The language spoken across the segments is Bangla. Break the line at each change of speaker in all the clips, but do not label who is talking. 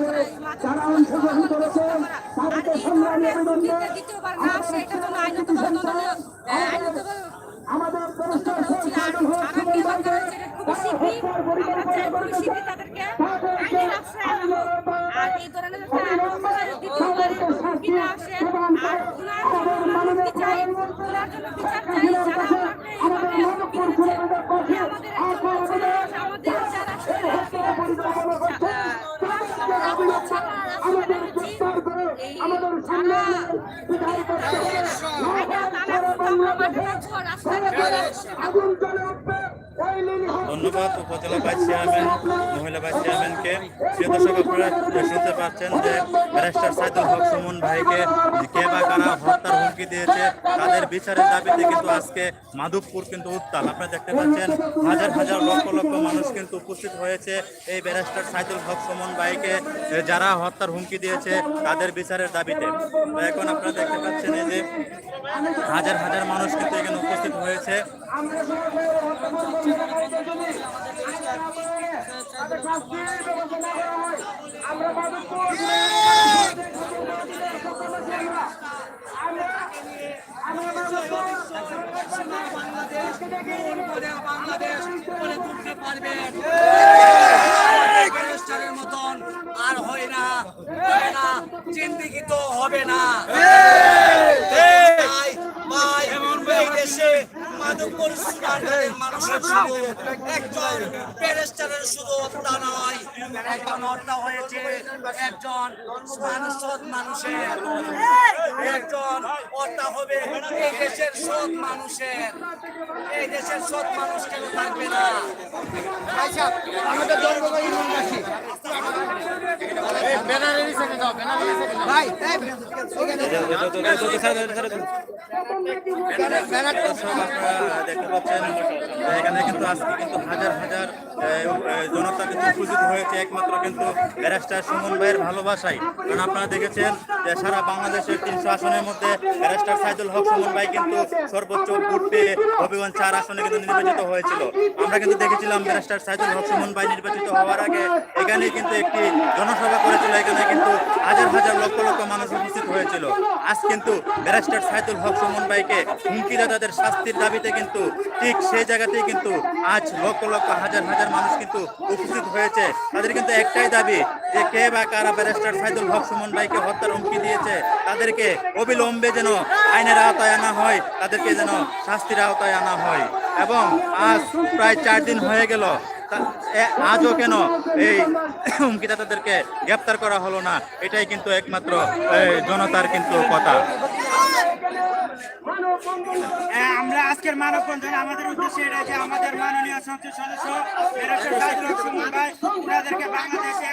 করা
এই মাঝে তাদেরকে সংগ্রামী আবেদন দ্বিতীয়বার না আসে এটা জন্য আইনগতভাবে এই ধরনের আমাদের একজন মানুষ, আমাদের যারা
ধন্যবাদ উপজেলা ভাইস চেয়ারম্যান, মহিলা ভাইস চেয়ারম্যানকে। প্রিয় দর্শক, আপনারা শুনতে পাচ্ছেন যে ব্যারিস্টার সাইদুল হক সুমন ভাইকে কে বা কারা হত্যার হুমকি দিয়েছে, তাদের বিচারের দাবিতে কিন্তু আজকে মাধবপুর কিন্তু উত্তাল। আপনারা দেখতে পাচ্ছেন, হাজার হাজার লক্ষ লক্ষ মানুষ কিন্তু উপস্থিত হয়েছে এই ব্যারিস্টার সাইদুল হক সুমন ভাইকে যারা হত্যার হুমকি দিয়েছে তাদের বিচারের দাবিতে। এখন আপনারা দেখতে পাচ্ছেন এই যে হাজার হাজার মানুষ কিন্তু এখানে উপস্থিত হয়েছে।
বাংলাদেশ করে তুলতে পারবেন মতন আর হয় না হবে না জিন্দিগি তো হবে না তাই ভাই এই দেশে মাদকপুর সুনারগাঁয়ের মানুষের শুধু একজন ব্যারিস্টারের শুধু হত্যা একজন হত্যা হয়েছে একজন সৎ মানুষের একজন হত্যা হবে এই দেশের সৎ মানুষের এই দেশের সৎ মানুষ কেন থাকবে না
এখানে কিন্তু আজকে কিন্তু হাজার হাজার জনতা কিন্তু উপস্থিত হয়েছে একমাত্র কিন্তু সুমন ভাইয়ের ভালোবাসায় কারণ আপনারা দেখেছেন যে সারা বাংলাদেশের তিনশো আসনের মধ্যে ব্যারিস্টার সাইদুল হক সুমন ভাই কিন্তু সর্বোচ্চ ভোট পেয়ে হবিগঞ্জ চার আসনে কিন্তু নির্বাচিত হয়েছিল আমরা কিন্তু দেখেছিলাম ব্যারিস্টার সাইদুল হক সুমন ভাই নির্বাচিত হওয়ার আগে এখানে কিন্তু একটি জনসভা করেছিল এখানে, কিন্তু হাজার হাজার লক্ষ লক্ষ মানুষ উপস্থিত হয়েছিল। আজ কিন্তু ব্যারিস্টার সাইদুল হক সুমন ভাইকে হুমকিদাতাদের শাস্তির দাবিতে কিন্তু ঠিক সেই জায়গাতেই কিন্তু আজ লক্ষ লক্ষ হাজার হাজার মানুষ কিন্তু উপস্থিত হয়েছে। তাদের কিন্তু একটাই দাবি যে কে বা কারা ব্যারিস্টার সাইদুল হক সুমন ভাইকে হত্যার হুমকি দিয়েছে, তাদেরকে অবিলম্বে যেন আইনের আওতায় আনা হয়, তাদেরকে যেন শাস্তির আওতায় আনা হয়। এবং আজ প্রায় চার দিন হয়ে গেল আজও কেন এই হুমকিদাতাদেরকে গ্রেপ্তার করা হলো না? এটাই কিন্তু একমাত্র জনতার কিন্তু কথা।
আমরা আজকের মানব বন্ধন আমাদের উদ্দেশ্যে এটা যে আমাদের মাননীয় সংসদ সদস্য বাংলাদেশে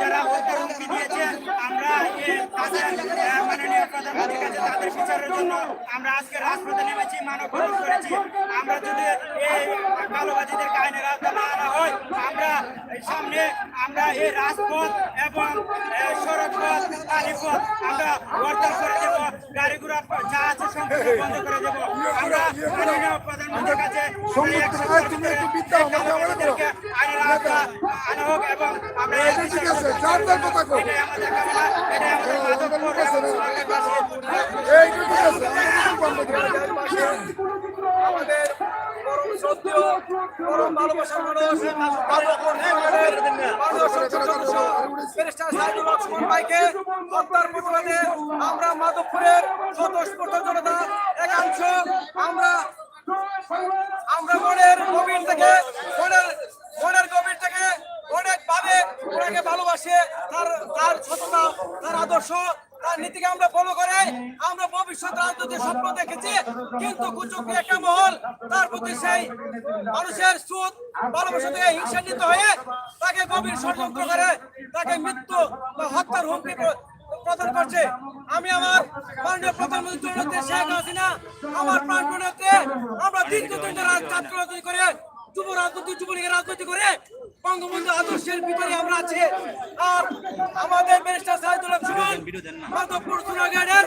যারা হুমকি দিয়েছে, আমরা মাননীয় প্রধানমন্ত্রীর কাছে তাদের বিচারের জন্য আমরা আজকে রাজপথে নেমেছি মানব বন্ধন করেছি। আমরা যদি এই কালোবাদীদেরকে আইনের আওতা না আনা হয়, আমরা সামনে, আমরা এই রাজপথ এবং সড়কপথ, কালীপথ আমরা হরতাল করে দেব। গাড়ি ঘোড়া যা আছে সম্পূর্ণ বন্ধ করে দেব। আমরা মাননীয় প্রধানমন্ত্রীর কাছে আনা হোক এবং আমরা
ঠিক আছে চারটার কথা এই ঠিক আছে
আমাদের পরম শ্রদ্ধেয় পরম ভালোবাসার মানুষ হত্যার প্রতিবাদে আমরা মাধবপুরের স্বতঃস্ফূর্ত জনতা একাংশ আমরা আমরা মনের গভীর থেকে মনের মনের গভীর থেকে অনেক ভাবে ওনাকে ভালোবাসে, তার তার সততা, তার আদর্শ, তার
নীতিকে আমরা ফলো করে। আমরা ভবিষ্যৎ রাজনৈতিক স্বপ্ন দেখেছি, কিন্তু কুচুকি একটা মহল, তার প্রতি সেই মানুষের সুদ, ভালোবাসা থেকে হিংসান্বিত হয়ে তাকে গভীর ষড়যন্ত্র করে, তাকে মৃত্যু বা হত্যার হুমকি প্রদান করছে। আমি আমার মাননীয় প্রধানমন্ত্রী শেখ হাসিনা, আমার প্রাণ আমরা দীর্ঘদিন ধরে ছাত্র রাজনীতি করে যুব রাজনীতি যুবলীগের রাজনীতি করে বঙ্গবন্ধু আদর্শের ভিতরে আমরা আছি। আর আমাদের মাধবপুর সোনাগাড়ের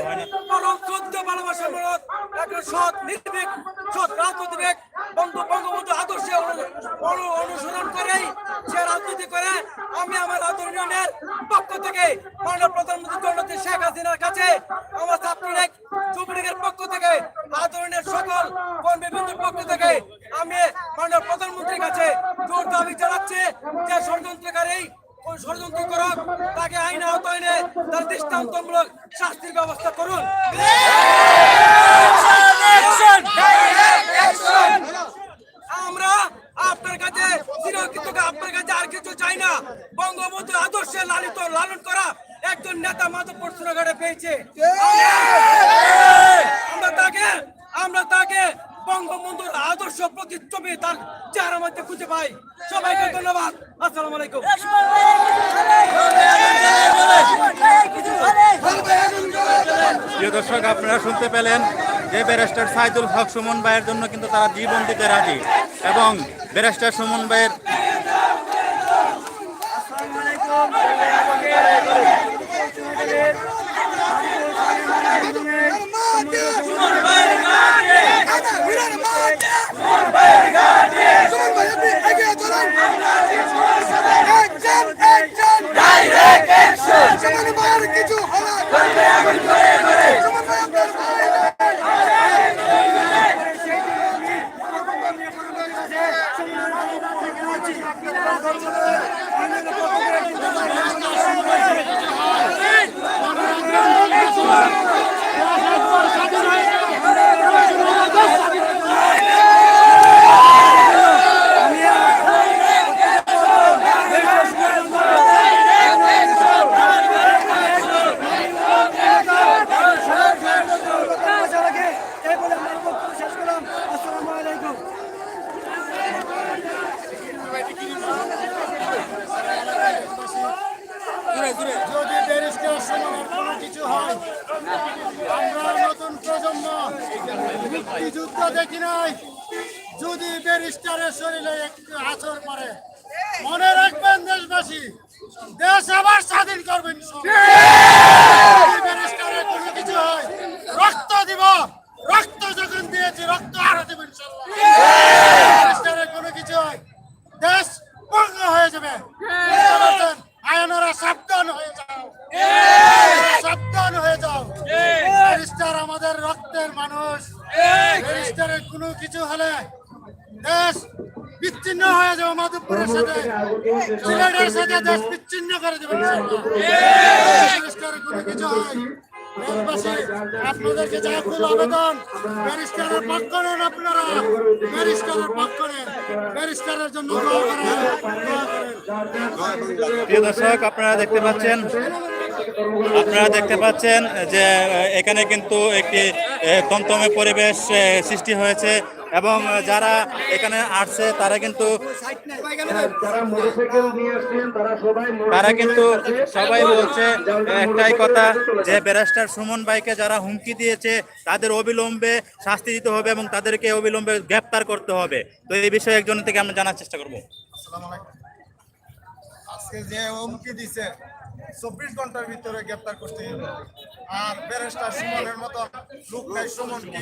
পরম মরদ একজন সৎ, নির্ভীক, সৎ বঙ্গবন্ধু আদর্শে অনু- অনু- অনুসরণ করেই সে রাজনীতি করে। আমি আমার আদরণীয় পক্ষ থেকে মাননীয় প্রধানমন্ত্রী শেখ হাসিনার কাছে আমার ছাত্রলীগ যুবলীগের পক্ষ থেকে আদরণীয় সকল কর্মীবৃন্দের পক্ষ থেকে আমি মাননীয় প্রধানমন্ত্রীর কাছে জোর দাবি জানাচ্ছি যে ষড়যন্ত্রকারী ওই ষড়যন্ত্র করক তাকে আইন আওতায় এনে তার দৃষ্টান্তমূলক শাস্তির ব্যবস্থা করুন। আমরা আপনার কাছে আপনার কাছে আর কিছু চাই না। বঙ্গবন্ধু আদর্শে লালিত, লালন করা একজন নেতা মাধবপুর সুরাঘাটে পেয়েছে। আমরা তাকে আমরা তাকে বঙ্গবন্ধুর আদর্শ প্রতিচ্ছবি তার চেহারা মধ্যে খুঁজে পাই। সবাইকে ধন্যবাদ। আসসালামু আলাইকুম।
প্রিয় দর্শক, আপনারা শুনতে পেলেন যে ব্যারিস্টার সাইদুল হক সুমন ভাইয়ের জন্য কিন্তু তারা জীবন দিতে রাজি। এবং ব্যারিস্টার সুমন ভাইয়ের
সুমন ভাই আপনি এগিয়ে চলুন action action direct action Suman ভাইয়ের কিছু হলে সুমন ভাই আপনার
যদি ব্যারিস্টার সমানের কোনো কিছু হয় আমরা নতুন প্রজন্ম, মুক্তিযুদ্ধ দেখি নাই। যদি ব্যারিস্টারের শরীরে একটু আচর পড়ে, মনে রাখবেন দেশবাসী, দেশ আবার স্বাধীন করবেন ব্যারিস্টারের কোনো কিছু হয়, রক্ত দিব, রক্ত যখন দিয়েছি, রক্ত আরও দেবেন ব্যারিস্টারের কোনো কিছু হয়, দেশ ভঙ্গ হয়ে যাবে? আয়নারা সাবধান হয়ে যাও। সাবধান হয়ে যাও। ব্যারিস্টার আমাদের রক্তের মানুষ। ব্যারিস্টারের কোনো কিছু হলে দেশ বিচ্ছিন্ন হয়ে যাবে মাধবপুরের সাথে। সিলেটের সাথে দেশ বিচ্ছিন্ন করে দেবে কোনো কিছু হয় দেশবাসী আপনাদেরকে যা আবেদন। ব্যারিস্টারের পক্ষ নেন আপনারা। ব্যারিস্টারের পক্ষ নেন। ব্যারিস্টারের জন্য
প্রিয় দর্শক আপনারা দেখতে পাচ্ছেন আপনারা দেখতে পাচ্ছেন যে এখানে কিন্তু একটি তন্তমে পরিবেশ সৃষ্টি হয়েছে। এবং যারা এখানে আসছে, তারা কিন্তু তারা কিন্তু সবাই বলছে, একটাই কথা যে ব্যারিস্টার সুমন ভাইকে যারা হুমকি দিয়েছে, তাদের অবিলম্বে শাস্তি দিতে হবে এবং তাদেরকে অবিলম্বে গ্রেপ্তার করতে হবে। তো এই বিষয়ে একজন থেকে আমরা জানার চেষ্টা করব।
আজকে যে হুমকি দিছে, চব্বিশ ঘণ্টার ভিতরে গ্রেপ্তার করতে আর ব্যারিস্টার সুমনের মতো লোক নাই সুমন কি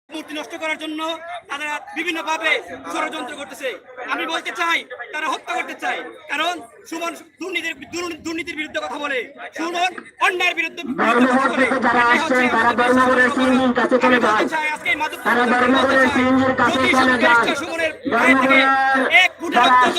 মূর্তি নষ্ট করার জন্য তারা বিভিন্নভাবে ষড়যন্ত্র করতেছে। আমি বলতে চাই তারা হত্যা করতে চায়। কারণ সুমন দুর্নীতির দুর্নীতির বিরুদ্ধে কথা বলে। সুমন অন্যায়ের বিরুদ্ধে এক ফুটা রক্ত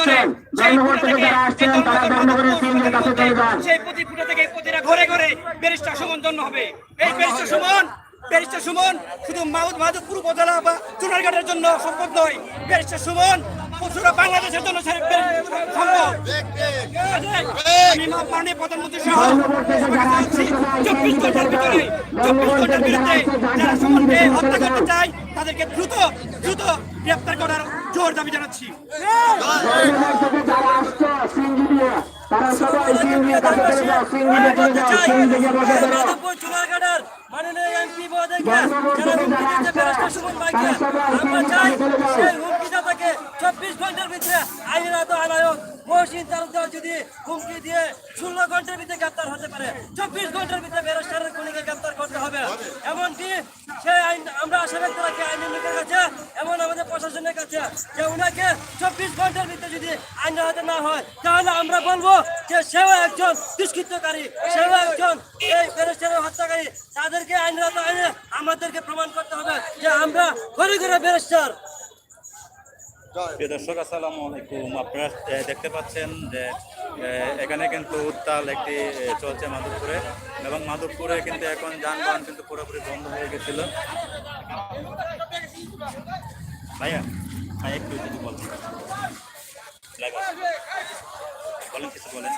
সেই প্রতি ফুটা থেকে প্রতিটা ঘরে ঘরে ব্যারিস্টার সুমন জন্য হবে। এই ব্যারিস্টার সুমন ব্যারিস্টার সুমন শুধু মাউদ মাধবপুর উপজেলা বা চুনারঘাটের জন্য সম্পদ নয়। ব্যারিস্টার সুমন পুরো বাংলাদেশের জন্য সে- সম্ভব আমি মা- মাননীয় প্রধানমন্ত্রী সহ চব্বিশ ঘণ্টার ভিতরে চব্বিশ ঘণ্টার বিরুদ্ধে যারা সুমনকে হত্যা করতে চায় তাদেরকে দ্রুত দ্রুত গ্রেপ্তার করার জোর দাবি জানাচ্ছি।
তারা সবাই সিঙ্গি কাছে চলে যাও সিঙ্গি চলে যাও সিঙ্গি থেকে বসে যাও।
চব্বিশ ঘণ্টার ভিতরে আইনত আনায়ক মহসিন তালুকদার যদি হুমকি দিয়ে ষোলো ঘণ্টার ভিতরে গ্রেপ্তার হতে পারে, চব্বিশ ঘণ্টার ভিতরে ব্যারিস্টারের খুনিকে গ্রেপ্তার করতে হবে। এমনকি সেই আইন আমরা আশা ব্যক্ত রাখি আইনের কাছে এমন আমাদের প্রশাসনের কাছে যে উনাকে চব্বিশ ঘণ্টার ভিতরে যদি আইন হাতে না হয়, তাহলে আমরা বলব যে সেও একজন দুষ্কৃতকারী, সেও একজন এই ব্যারিস্টারের হত্যাকারী। তাদেরকে আইন হাতে আইনে আমাদেরকে প্রমাণ করতে হবে যে আমরা ঘরে ঘরে ব্যারিস্টার।
প্রিয় দর্শক, আসসালামু আলাইকুম। আপনারা দেখতে পাচ্ছেন যে এখানে কিন্তু উত্তাল একটি চলছে মাধবপুরে এবং মাধবপুরে কিন্তু এখন যানবাহন কিন্তু পুরোপুরি বন্ধ হয়ে গেছিল। ভাইয়া ভাই একটু যদি বলেন। বলেন, কিছু বলেন।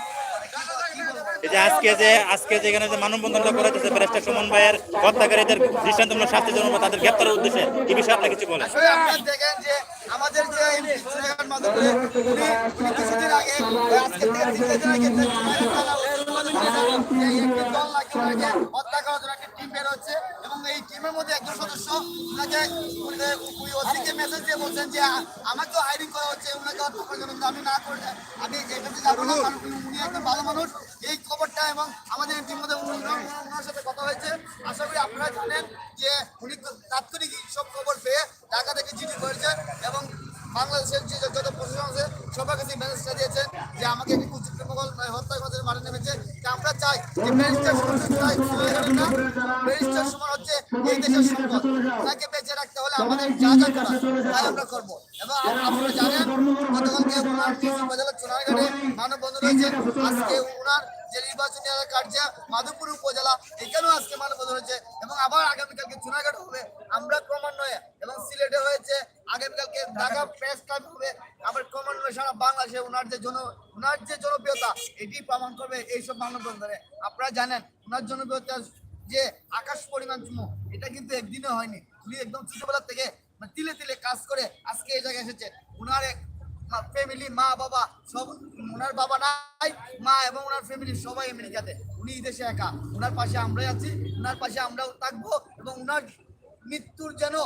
এই যে আজকে যে, আজকে যেখানে যে মানববন্ধনটা করা হচ্ছে ব্যারিস্টার সুমন ভাইয়ের হত্যাকারীদের দৃষ্টান্তমূলক শাস্তি জন্য তাদের গ্রেপ্তারের উদ্দেশ্যে এই বিষয়ে আপনি কিছু বলেন?
দেখেন যে আমাদের যে কিছুদিন আগে আজকে থেকে তিন আগে যে হত্যা করার জন্য হচ্ছে এবং এই টিমের মধ্যে একজন সদস্য ওনাকে উনি ওসিকে মেসেজ দিয়ে বলছেন যে আমাকেও হায়ারিং করা হচ্ছে ওনাকে করার আমি না করে আমি এটাতে যাব না কারণ উনি- একজন ভালো মানুষ। এই খবরটা এবং আমাদের টিম মধ্যে ওনার সাথে কথা হয়েছে। আশা করি আপনারা জানেন যে উনি তাৎক্ষণিক সব খবর পেয়ে ঢাকা থেকে চিঠি করেছে এবং বাংলাদেশের যে যত প্রশাসন আছে, সবার কাছে মেসেজটা দিয়েছেন যে আমাকে একটি কুচিত মোগল হত্যা জন্য মাঠে নেমেছে। আমরা চাই যে ব্যারিস্টার ব্যারিস্টার সুমন হচ্ছে এই দেশের সম্পদ তাকে বেঁচে রাখতে হলে আমাদের যা যা করার, তাই আমরা করব। এবং আপনারা জানেন গতকালকে ওনার উপজেলার চুনারঘাটে মানববন্ধন হয়েছে আজকে ওনার যে নির্বাচনী এলাকার যে মাধবপুর উপজেলা, এখানেও আজকে মানববন্ধন হয়েছে এবং আবার আগামীকালকে চুনারঘাট হবে। আমরা ক্রমান্বয়ে এবং সিলেটে হয়েছে। আগামীকালকে ঢাকা প্রেস ক্লাব হবে আবার ক্রমান্বয়ে সারা বাংলাদেশে ওনার যে জন ওনার যে জনপ্রিয়তা এটি প্রমাণ করবে এইসব মানববন্ধনে আপনারা জানেন, ওনার জনপ্রিয়তা যে আকাশ পরিমাণ চুমু, এটা কিন্তু একদিনে হয়নি। উনি একদম ছোটবেলা থেকে মানে তিলে তিলে কাজ করে আজকে এই জায়গায় এসেছে। ওনার এক ফ্যামিলি মা, বাবা, সব ওনার বাবা নাই, মা এবং ওনার ফ্যামিলি সবাই আমেরিকাতে। উনি দেশে একা। ওনার পাশে আমরাই আছি, ওনার পাশে আমরাও থাকব এবং ওনার মৃত্যুর যেন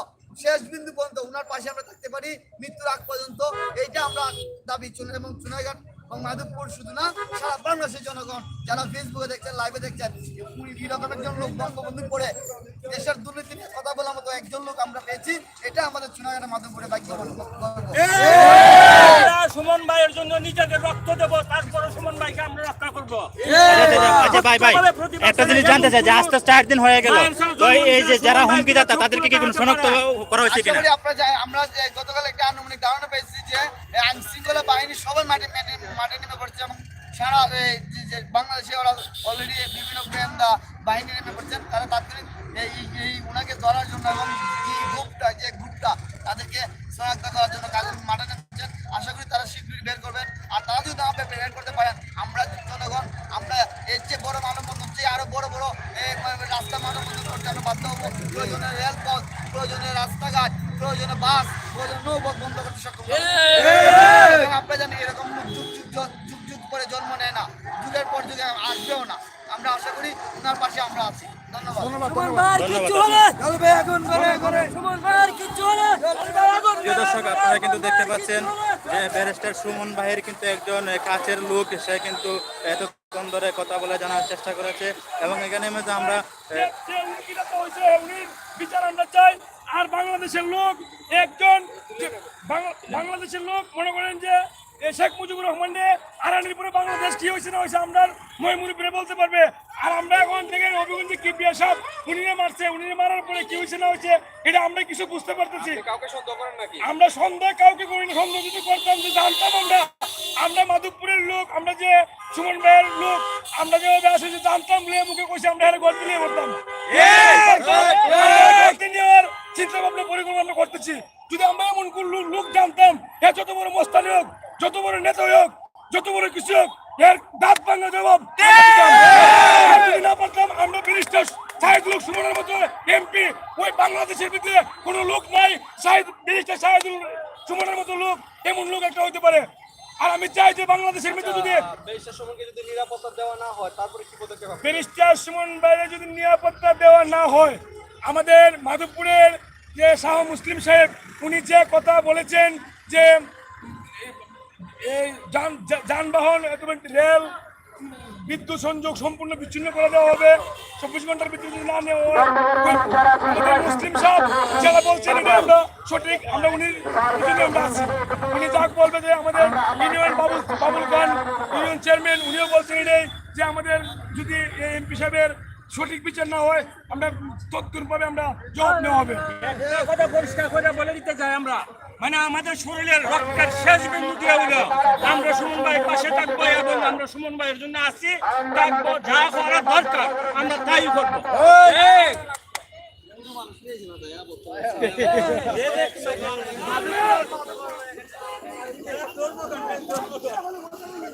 শেষ বিন্দু পর্যন্ত উনার পাশে আমরা থাকতে পারি। মৃত্যুর আগ পর্যন্ত এইটা আমরা দাবি চলে এবং চুনাইঘাট এবং মাধবপুর শুধু না, সারা বাংলাদেশের জনগণ যারা ফেসবুকে দেখছেন লাইভে দেখছেন, উনি রকম একজন লোক বঙ্গবন্ধু পড়ে দেশের দুর্নীতি নিয়ে কথা বলার মতো একজন লোক আমরা পেয়েছি। এটা আমাদের চুনাইঘাটের মাধবপুরে বাক্য
সুমন ভাইয়ের জন্য নিজেদের রক্ত দেবো তারপরে সুমন ভাইকে আমরা রক্ষা করব
আচ্ছা ভাই ভাই একটা জিনিস জানতে চাই যে আস্তে আস্তে আট দিন হয়ে গেল। তো এই যে যারা হুমকিদাতা তাদেরকে কি কোনো শনাক্ত করা হয়েছে কিনা?
আপনারা যা- আমরা গতকাল একটা আনুমানিক ধারণা পেয়েছি যে আইন শৃঙ্খলা বাহিনী সবাই মাঠে মাঠে নেমে পড়ছে এবং সারা এই যে- যে বাংলাদেশে ওরা অলরেডি বিভিন্ন গোয়েন্দা বাহিনী নেমে পড়ছেন তারা তাৎক্ষণিক এই এই ওনাকে ধরার জন্য এবং যে গ্রুপটা যে গ্রুপটা তাদেরকে শনাক্ত করার জন্য কাজ মাঠে নেমেছেন। আশা করি তারা শীঘ্রই বের করবেন। আর তারা যদি বের করতে পারেন আমরা জনগণ আমরা এর চেয়ে বড় বড় রাস্তা মানববন্ধন করতে আমরা বাধ্য হব। প্রয়োজনে রেলপথ প্রয়োজনে রাস্তাঘাট প্রয়োজনে বাস প্রয়োজনে নৌপথ বন্ধ করতে সক্ষম আপনারা জানেন এরকম যুগ যুগ যুগ যুগ করে জন্ম নেয় না। যুগের পর যুগে আসবেও না। আমরা আশা করি ওনার পাশে আমরা আছি। ধন্যবাদ।
প্রিয় দর্শক আপনারা কিন্তু দেখতে পাচ্ছেন যে ব্যারিস্টার সুমন ভাইয়ের কিন্তু একজন কাছের লোক। সে কিন্তু এতক্ষণ ধরে কথা বলে জানার চেষ্টা করেছে এবং এখানে আমরা
বিচার আমরা চাই
আর বাংলাদেশের লোক একজন বাংলাদেশের লোক মনে করেন যে শেখ মুজিবুর রহমান নিয়ে বাংলাদেশ কি হয়েছে না হয়েছে আমরা মহিমুরিপুরে বলতে পারবে আর আমরা এখন থেকে অভিগঞ্জে কি বিয়া সব উনি মারছে উনি মারার পরে কি হয়েছে না হয়েছে এটা আমরা কিছু বুঝতে পারতেছি আমরা সন্দেহ কাউকে করিনি, সন্দেহ যদি করতাম যে জানতাম আমরা। আমরা মাধবপুরের লোক আমরা যে সুমন ভাইয়ের লোক আমরা যেভাবে আসে যে জানতাম লিয়ে মুখে কইছে আমরা এর গল্প নিয়ে করতাম নেওয়ার চিন্তা ভাবনা পরিকল্পনা করতেছি। যদি আমরা এমন কোন লোক- লোক জানতাম এ যত বড় মোস্তানি হোক যত বড় নেতা হোক যত বড় কিছু হোক এর দাঁত ভাঙা জবাব যদি না পারতাম আমরা ব্যারিস্টার সাহেদ লোক সুমনের মতো এমপি ওই বাংলাদেশের ভিতরে কোনো লোক নাই সাহেদ ব্যারিস্টার সাহেদুল সুমনের মতো লোক এমন লোক একটা হতে পারে। আর আমি চাই যে বাংলাদেশের ভিতরে যদি ব্যারিস্টার সুমন বাইরে যদি নিরাপত্তা দেওয়া না হয় আমাদের মাধবপুরের যে শাহ মুসলিম সাহেব উনি যে কথা বলেছেন যে এই যান- যানবাহন রেল বিদ্যুৎ সংযোগ সম্পূর্ণ বিচ্ছিন্ন করে দেওয়া হবে। চব্বিশ ঘণ্টার যদি না নেওয়া মুসলিম যারা বলছেন এটা আমরা সঠিক, আমরা উনি আমরা আছি। উনি যাক বলবে যে আমাদের union Babul Babul Khan, union chairman, উনিও বলছেন এটাই যে আমাদের যদি এমপি সাহেবের সঠিক বিচার না হয়, আমরা তৎক্ষণভাবে আমরা জবাব নেওয়া হবে।
কথা পরিষ্কার করে বলে দিতে চাই আমরা। মানে আমাদের শরীরের রক্তের শেষ বিন্দু দিয়ে হলো আমরা সুমন ভাইয়ের পাশে থাকব এবং আমরা সুমন ভাইয়ের জন্য আসি। থাকব যা করার দরকার আমরা তাই করব। এই।